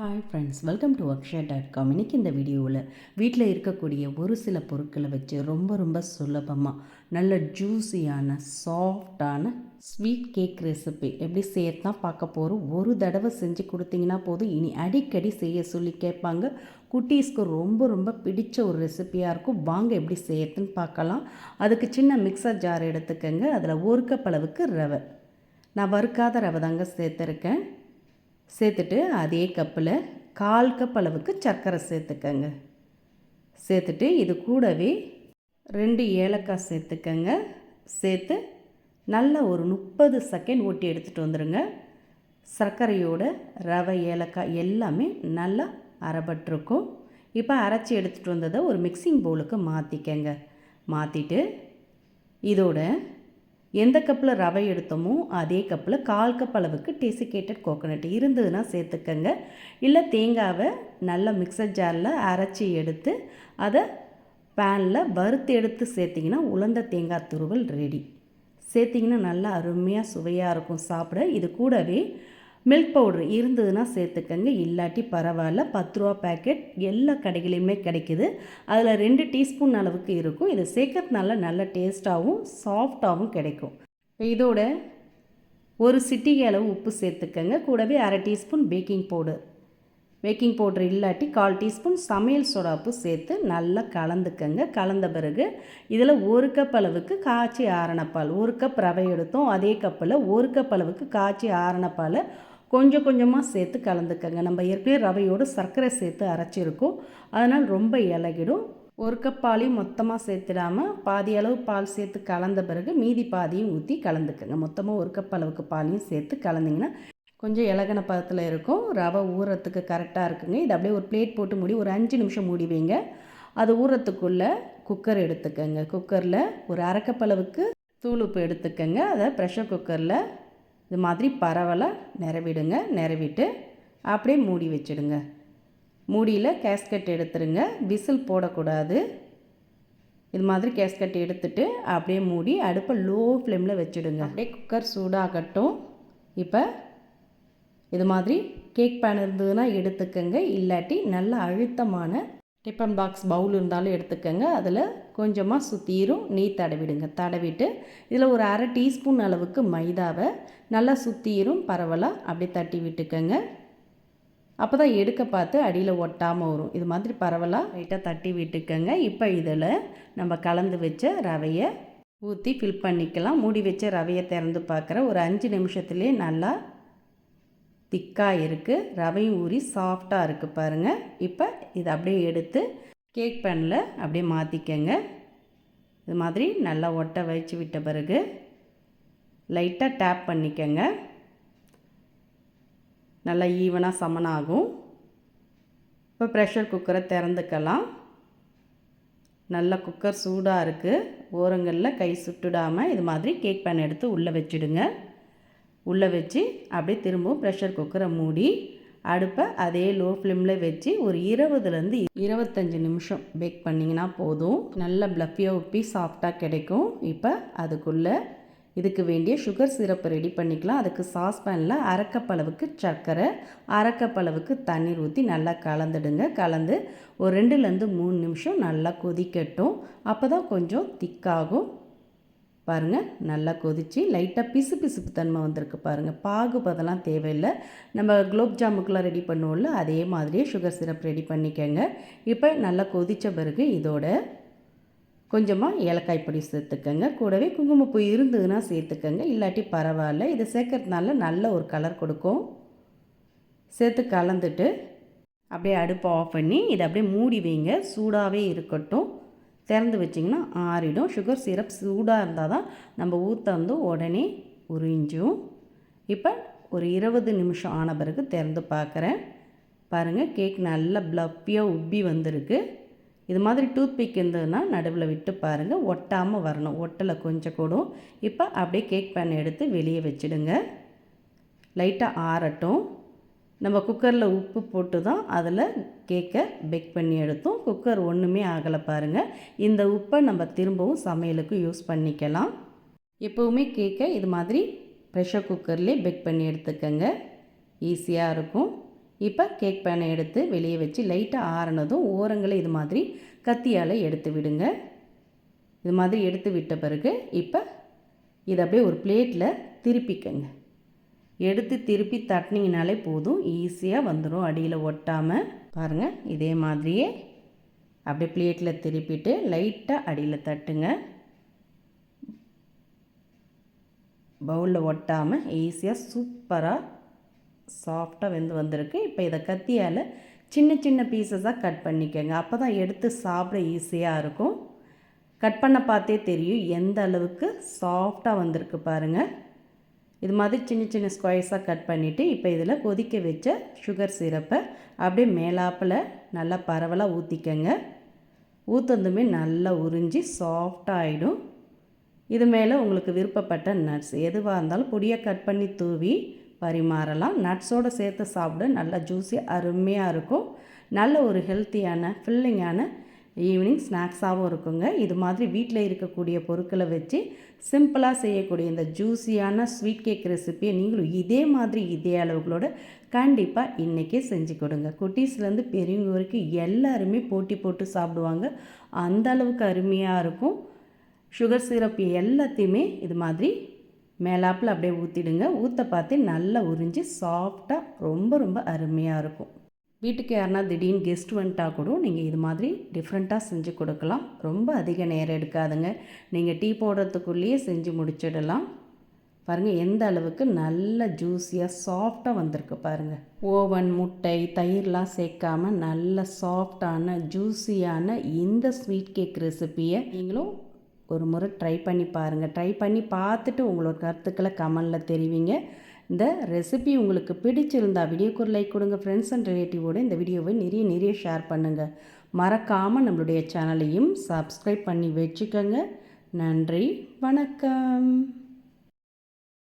Hi friends welcome to work Akshaya dot com இன்றைக்கி இந்த வீடியோவில் வீட்டில் இருக்கக்கூடிய ஒரு சில பொருட்களை வச்சு ரொம்ப ரொம்ப சுலபமாக நல்ல ஜூஸியான சாஃப்டான ஸ்வீட் கேக் ரெசிபி எப்படி செய்யறதுனா பார்க்க போகிறோம் ஒரு தடவை செஞ்சு கொடுத்தீங்கன்னா போதும். இனி அடிக்கடி செய்ய சொல்லி கேட்பாங்க. குட்டீஸ்க்கு ரொம்ப ரொம்ப பிடிச்ச ஒரு ரெசிபியாக இருக்கும். வாங்க எப்படி செய்யறதுன்னு பார்க்கலாம். அதுக்கு சின்ன மிக்சர் ஜார் எடுத்துக்கோங்க. அதில் ஒரு கப் அளவுக்கு ரவை. நான் வறுக்காத ரவை தாங்க சேர்த்துருக்கேன். சேர்த்துட்டு அதே கப்பில் கால் கப் அளவுக்கு சர்க்கரை சேர்த்துக்கங்க. சேர்த்துட்டு இது கூடவே ரெண்டு ஏலக்காய் சேர்த்துக்கங்க. சேர்த்து நல்லா ஒரு முப்பது செகண்ட் ஓட்டி எடுத்துகிட்டு வந்துடுங்க சர்க்கரையோட ரவை ஏலக்காய் எல்லாமே நல்லா அரைபட்டிருக்கும். இப்போ அரைச்சி எடுத்துகிட்டு வந்ததை ஒரு மிக்சிங் பவுலுக்கு மாற்றிக்கங்க மாற்றிட்டு இதோட எந்த கப்பில் ரவை எடுத்தோமோ அதே கப்பில் கால் கப் அளவுக்கு டெசிகேட்டட் கோகோனட் இருந்ததுன்னா சேர்த்துக்கங்க. இல்லை தேங்காவை நல்ல மிக்சர் ஜாரில் அரைச்சி எடுத்து அதை பேனில் வறுத்து எடுத்து சேர்த்திங்கன்னா உலர்ந்த தேங்காய் துருவல் ரெடி சேர்த்திங்கன்னா நல்லா அருமையாக சுவையாக இருக்கும். சாப்பிட இது கூடவே மில்க் பவுட்ரு இருந்ததுன்னா சேர்த்துக்கங்க. இல்லாட்டி பரவாயில்ல. பத்து ரூபா பேக்கெட் எல்லா கடைகளையுமே கிடைக்கிது. அதில் ரெண்டு டீஸ்பூன் அளவுக்கு இருக்கும். இதை சேர்க்கறதுனால நல்ல டேஸ்ட்டாகவும் சாஃப்டாகவும் கிடைக்கும். இதோட ஒரு சிட்டிகை அளவு உப்பு சேர்த்துக்கங்க. கூடவே அரை teaspoon baking powder baking powder இல்லாட்டி கால் டீஸ்பூன் சமையல் சோடாப்பு சேர்த்து நல்லா கலந்துக்கங்க. கலந்த பிறகு இதில் ஒரு கப் அளவுக்கு காய்ச்சி ஆரணப்பால் ஒரு கப் ரவை எடுத்தோம். அதே கப்பில் ஒரு கப் அளவுக்கு காய்ச்சி ஆரணப்பால் கொஞ்சம் கொஞ்சமாக சேர்த்து கலந்துக்கங்க. நம்ம ஏற்கனவே ரவையோடு சர்க்கரை சேர்த்து அரைச்சிருக்கோம். அதனால் ரொம்ப இலகிடும். ஒரு கப் பாலையும் மொத்தமாக சேர்த்துடாமல் பாதி அளவு பால் சேர்த்து கலந்த பிறகு மீதி பாதியும் ஊற்றி கலந்துக்கங்க. மொத்தமாக ஒரு கப் அளவுக்கு பாலையும் சேர்த்து கலந்திங்கன்னா கொஞ்சம் இலகன பதத்தில் இருக்கும். ரவை ஊறத்துக்கு கரெக்டாக இருக்குங்க. இது அப்படியே ஒரு பிளேட் போட்டு மூடி ஒரு அஞ்சு நிமிஷம் மூடி வைங்க. அது ஊறத்துக்குள்ளே குக்கர் எடுத்துக்கங்க. குக்கரில் ஒரு அரைக்கப்பளவுக்கு தூள் உப்பு எடுத்துக்கங்க. அதை ப்ரெஷர் குக்கரில் இது மாதிரி பரவலை நிறவிடுங்க நிறவிட்டு அப்படியே மூடி வச்சுடுங்க. மூடியில் கேஸ்கட் எடுத்துருங்க. விசில் போடக்கூடாது. இது மாதிரி கேஸ்கட் எடுத்துட்டு அப்படியே மூடி அடுப்பை லோ ஃப்ளேமில் வச்சுடுங்க. அப்படியே குக்கர் சூடாகட்டும். இப்போ இது மாதிரி கேக் பேன் இருந்ததுன்னா எடுத்துக்கோங்க. இல்லாட்டி நல்ல அழுத்தமான டிஃபன் பாக்ஸ் பவுல் இருந்தாலும் எடுத்துக்கோங்க. அதில் கொஞ்சமாக சுற்றிரும் நெய் தடவிடுங்க. தடவிட்டு இதில் ஒரு அரை டீஸ்பூன் அளவுக்கு மைதாவை நல்லா சுற்றிரும் பரவலாக அப்படியே தட்டி விட்டுக்கோங்க. அப்போ தான் எடுக்க பார்த்து அடியில் ஒட்டாமல் வரும். இது மாதிரி பரவலாக லைட்டாக தட்டி விட்டுக்கோங்க. இப்போ இதில் நம்ம கலந்து வச்ச ரவையை ஊற்றி ஃபில் பண்ணிக்கலாம். மூடி வச்ச ரவையை திறந்து பார்க்குற ஒரு அஞ்சு நிமிஷத்துலேயே நல்லா திக்காக இருக்குது ரவையும் ஊறி சாஃப்டாக இருக்குது பாருங்கள் இப்போ இதை அப்படியே எடுத்து கேக் பேனில் அப்படியே மாற்றிக்கங்க இது மாதிரி நல்லா ஒட்டை வச்சு விட்ட பிறகு லைட்டாக டேப் பண்ணிக்கங்க. நல்லா ஈவனாக சமனாகும். இப்போ ப்ரெஷர் குக்கரை திறந்துக்கலாம். நல்லா குக்கர் சூடாக இருக்குது ஓரங்களில் கை சுட்டுடாமல் இது மாதிரி கேக் பேன் எடுத்து உள்ளே வச்சுடுங்க. உள்ளே வச்சு அப்படியே திரும்பவும் ப்ரெஷர் குக்கரை மூடி அடுப்பை அதே லோ ஃப்ளேமில் வச்சு ஒரு இருபதுலேருந்து இருபத்தஞ்சி நிமிஷம் பேக் பண்ணிங்கன்னா போதும். நல்ல ப்ளஃபியாக உப்பி சாஃப்டாக கிடைக்கும். இப்போ அதுக்குள்ளே இதுக்கு வேண்டிய சுகர் சிரப்பு ரெடி பண்ணிக்கலாம். அதுக்கு சாஸ்பேனில் அரைக்கப்பளவுக்கு சர்க்கரை அரைக்கப்பளவுக்கு தண்ணீர் ஊற்றி நல்லா கலந்துடுங்க. கலந்து ஒரு ரெண்டுலேருந்து மூணு நிமிஷம் நல்லா கொதிக்கட்டும். அப்போ தான் கொஞ்சம் திக்காகும் பாருங்கள் நல்லா கொதித்து லைட்டாக பிசு பிசுப்பு தன்மை வந்திருக்கு பாருங்கள் பாகு பதெல்லாம் தேவையில்லை. நம்ம குலோப் ஜாமுக்கெலாம் ரெடி பண்ணுவோம்ல அதே மாதிரியே சுகர் சிரப் ரெடி பண்ணிக்கோங்க. இப்போ நல்லா கொதித்த பிறகு இதோட கொஞ்சமாக ஏலக்காய் பொடி சேர்த்துக்கோங்க. கூடவே குங்குமப்பூ இருந்ததுன்னா சேர்த்துக்கோங்க. இல்லாட்டி பரவாயில்ல. இதை சேர்க்கறதுனால நல்ல ஒரு கலர் கொடுக்கும். சேர்த்து கலந்துட்டு அப்படியே அடுப்பை ஆஃப் பண்ணி இதை அப்படியே மூடி வைங்க. சூடாகவே இருக்கட்டும். திறந்து வச்சிங்கன்னா ஆறிடும். சுகர் சிரப் சூடாக இருந்தால் தான் நம்ம ஊற்ற வந்து உடனே உறிஞ்சும். இப்போ ஒரு இருபது நிமிஷம் ஆன பிறகு திறந்து பார்க்குறேன் பாருங்கள் கேக் நல்லா ப்ளப்பியாக உப்பி வந்திருக்கு. இது மாதிரி டூத்பிக் இருந்ததுன்னா நடுவில் விட்டு பாருங்கள் ஒட்டாமல் வரணும். ஒட்டலை கொஞ்சம் கூடும். இப்போ அப்படியே கேக் பேன் எடுத்து வெளியே வச்சுடுங்க. லைட்டாக ஆறட்டும். நம்ம குக்கரில் உப்பு போட்டு தான் அதில் கேக்கை பேக் பண்ணி எடுத்தோம். குக்கர் ஒன்றுமே ஆகலை பாருங்கள் இந்த உப்பை நம்ம திரும்பவும் சமையலுக்கு யூஸ் பண்ணிக்கலாம். எப்போவுமே கேக்கை இது மாதிரி ப்ரெஷர் குக்கர்லேயே பேக் பண்ணி எடுத்துக்கோங்க. ஈஸியாக இருக்கும். இப்போ கேக் பேனை எடுத்து வெளியே வச்சு லைட்டாக ஆறினதும் ஓரங்களை இது மாதிரி கத்தியால் எடுத்து விடுங்க. இது மாதிரி எடுத்து விட்ட பிறகு இப்போ இதை அப்படியே ஒரு பிளேட்டில் திருப்பிக்கங்க. எடுத்து திருப்பி தட்டினீங்கனாலே போதும். ஈஸியாக வந்துடும் அடியில் ஒட்டாமல் பாருங்கள் இதே மாதிரியே அப்படியே பிளேட்டில் திருப்பிட்டு லைட்டாக அடியில் தட்டுங்க. பவுலில் ஒட்டாமல் ஈஸியாக சூப்பராக சாஃப்டாக வெந்து வந்திருக்கு. இப்போ இதை கத்தியால் சின்ன சின்ன பீசஸாக கட் பண்ணிக்கோங்க. அப்போ தான் எடுத்து சாப்பிட ஈஸியாக இருக்கும். கட் பண்ண பார்த்தே தெரியும் எந்த அளவுக்கு சாஃப்டாக வந்திருக்கு பாருங்கள் இது மாதிரி சின்ன சின்ன ஸ்கொயர்ஸாக கட் பண்ணிவிட்டு இப்போ இதில் கொதிக்க வச்ச சுகர் சிரப்பை அப்படியே மேலாப்பில் நல்லா பரவலாக ஊற்றிக்கங்க ஊற்றுந்துமே நல்லா உறிஞ்சி சாஃப்டாக ஆகிடும் இது மேலே உங்களுக்கு விருப்பப்பட்ட நட்ஸ் எதுவாக இருந்தாலும் பொடியாக கட் பண்ணி தூவி பரிமாறலாம். நட்ஸோடு சேர்த்து சாப்பிட நல்லா ஜூஸி அருமையாக இருக்கும். நல்ல ஒரு ஹெல்த்தியான ஃபில்லிங்கான ஈவினிங் ஸ்நாக்ஸாகவும் இருக்குங்க. இது மாதிரி வீட்டில் இருக்கக்கூடிய பொருட்களை வச்சு சிம்பிளாக செய்யக்கூடிய இந்த ஜூஸியான ஸ்வீட் கேக் ரெசிப்பியை நீங்களும் இதே மாதிரி இதே அளவுகளோட கண்டிப்பாக இன்றைக்கே செஞ்சு கொடுங்க. குட்டீஸ்லேருந்து பெரியவங்க வரைக்கும் எல்லாருமே போட்டி போட்டு சாப்பிடுவாங்க. அந்த அளவுக்கு அருமையாக இருக்கும். சுகர் சிரப் எல்லாத்தையுமே இது மாதிரி மேலாப்பில் அப்படியே ஊற்றிடுங்க ஊற்ற பார்த்து நல்லா உறிஞ்சி சாஃப்டாக ரொம்ப ரொம்ப அருமையாக இருக்கும். வீட்டுக்கு யாருனா திடீர்னு கெஸ்ட் வந்துட்டா கூட நீங்கள் இது மாதிரி டிஃப்ரெண்ட்டாக செஞ்சு கொடுக்கலாம். ரொம்ப அதிக நேரம் எடுக்காதுங்க. நீங்கள் டீ போடுறதுக்குள்ளேயே செஞ்சு முடிச்சிடலாம். பாருங்கள் எந்த அளவுக்கு நல்ல ஜூஸியாக சாஃப்டாக வந்திருக்கு பாருங்கள் ஓவன் முட்டை தயிர்லாம் சேர்க்காம நல்ல சாஃப்டான ஜூஸியான இந்த ஸ்வீட் கேக் ரெசிப்பியை நீங்களும் ஒரு முறை ட்ரை பண்ணி பாருங்கள் ட்ரை பண்ணி பார்த்துட்டு உங்களோட கருத்துக்களை கமெண்டில் தெரிவிங்க. இந்த ரெசிபி உங்களுக்கு பிடிச்சிருந்தா வீடியோக்கு ஒரு லைக் கொடுங்க ஃப்ரெண்ட்ஸ் அண்ட் ரிலேட்டிவோடு இந்த வீடியோவை நிறைய நிறைய ஷேர் பண்ணுங்கள் மறக்காமல் நம்மளுடைய சேனலையும் சப்ஸ்கிரைப் பண்ணி வச்சுக்கோங்க. நன்றி வணக்கம்.